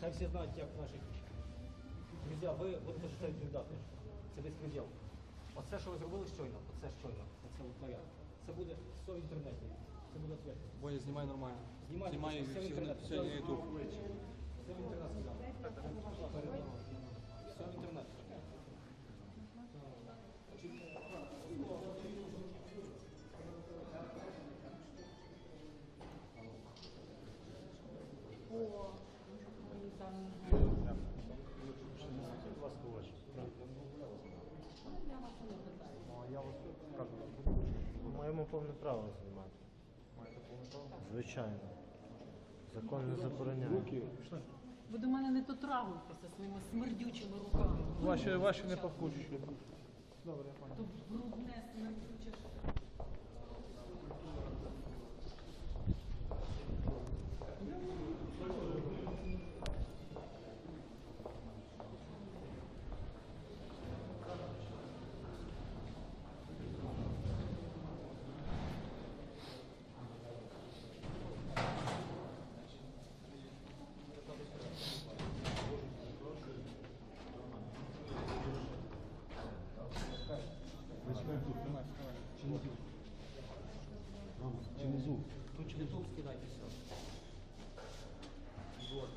Хай всі знають, як наших. друзі, ви будете за це відповідати. Це безпреділ. Оце, що ви зробили щойно, оце щойно, оце от наряд. Це буде все в інтернеті. Це буде ответ. Боня, знімай нормально. Знімай, Знімай все в всі, інтернет. все на YouTube. Все в інтернет сказав. Передав. Все в інтернет. Маємо повне право знімати. Звичайно. Закон не забороняє. Ви до мене не дотрагуйтеся своїми смердючими руками. Ваші, ваші не пам'ятаю. То брудне смердюче. Тут в YouTube скидайте все. Вот.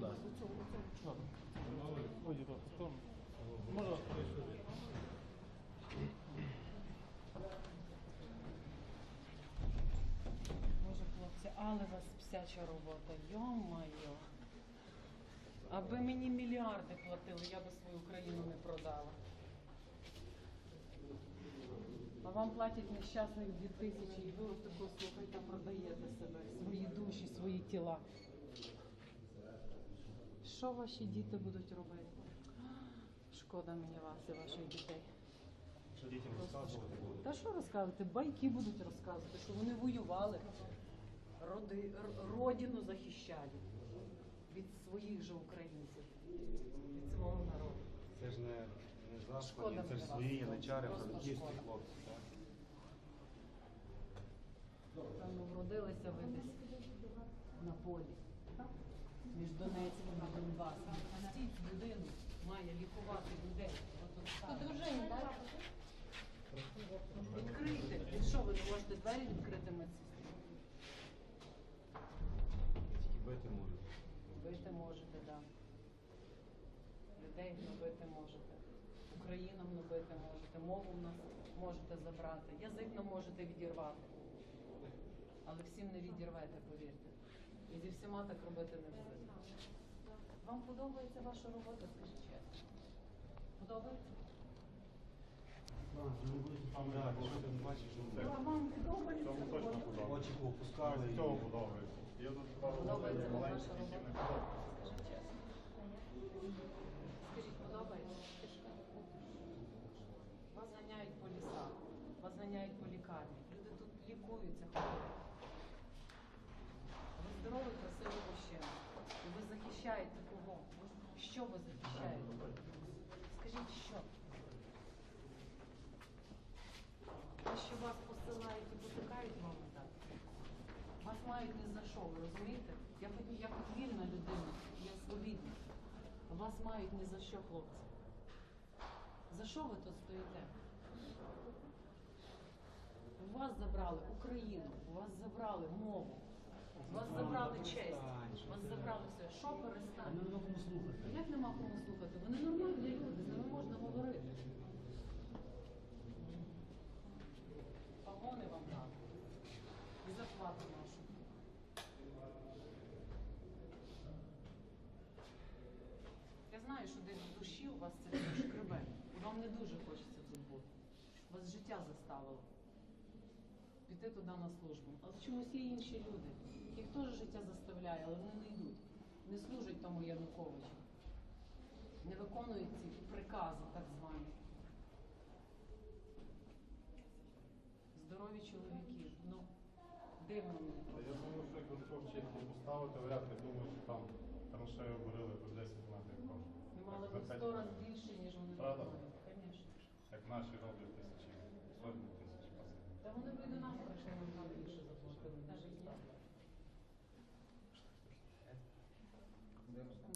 Оцього. Боже, хлопці, але вас псяча робота. Йо-моє. Аби мені мільярди платили, я би свою країну не продала. А вам платять нещасних дві тисячі, і ви ось тако слухайте, продаєте себе, свої душі, свої тіла. Що ваші діти будуть робити? Шкода мені вас і ваших дітей. Що дітям розказувати буде? Та що розказувати? Байки будуть розказувати, що вони воювали, роди, родину захищали від своїх же українців, від свого народу. Це ж не, не Шкода це ж свої яничари, франківські хлопці. Так? Певно, вродилися ви десь на полі. Між Донецьком Донбасом. Стіть людину має лікувати людей. Тут дружині, так? Відкрийте. І що, ви не можете двері відкрити медсестрі? Тільки бити можуть. Бити можете, так. Да. Людей гнобити можете. Україну гнобити можете, мову в нас можете забрати, язик нам можете відірвати. Але всім не відірвете, повірте. І зі всіма так робити не будете. Вам подобається ваша робота, скажіть чесно? Подобається? Вам робота? очі Цього подобається. Я тут Подобається вам ваша робота? Скажіть чесно. Скажіть, подобається? Вас ганяють по лісах, вас ганяють по лікарні. Люди тут лікуються, ходять. Ви здоровий, красивий мужчина. І ви захищаєте Що ви захищаєте? Скажіть, що? Те, що вас посилають і потикають мами так. Вас мають не за що, ви розумієте? Я хоч, я хоч вільна людина, я свобідна. Вас мають не за що, хлопці. За що ви тут стоїте? У вас забрали Україну, у вас забрали мову, у вас забрали честь, вас Що перестань? Нема кому слухати. Як нема кому слухати? Вони нормальні люди, з ними можна говорити. Погони вам дати. І зарплату нашу. Я знаю, що десь в душі у вас це все шкребе. І вам не дуже хочеться тут бути. Вас життя заставило піти туди на службу. Але чомусь є інші люди, яких теж життя заставляє, але вони не йдуть. Тому Януковичу. Не виконують ці прикази так звані. Здорові чоловіки. Ну, дивно мені. Я думаю, що такого чітко поставити, вряд ли думаю, що там траншею бурили по 10 метрів кожен. Ми мали б п'ять сто разів більше, ніж вони Правда? виконують. Звісно. Як наші роблять тисячі, сотні тисяч пасажирів. Та вони б і до нас прийшли, нам там більше заплатили, навіть так. podemos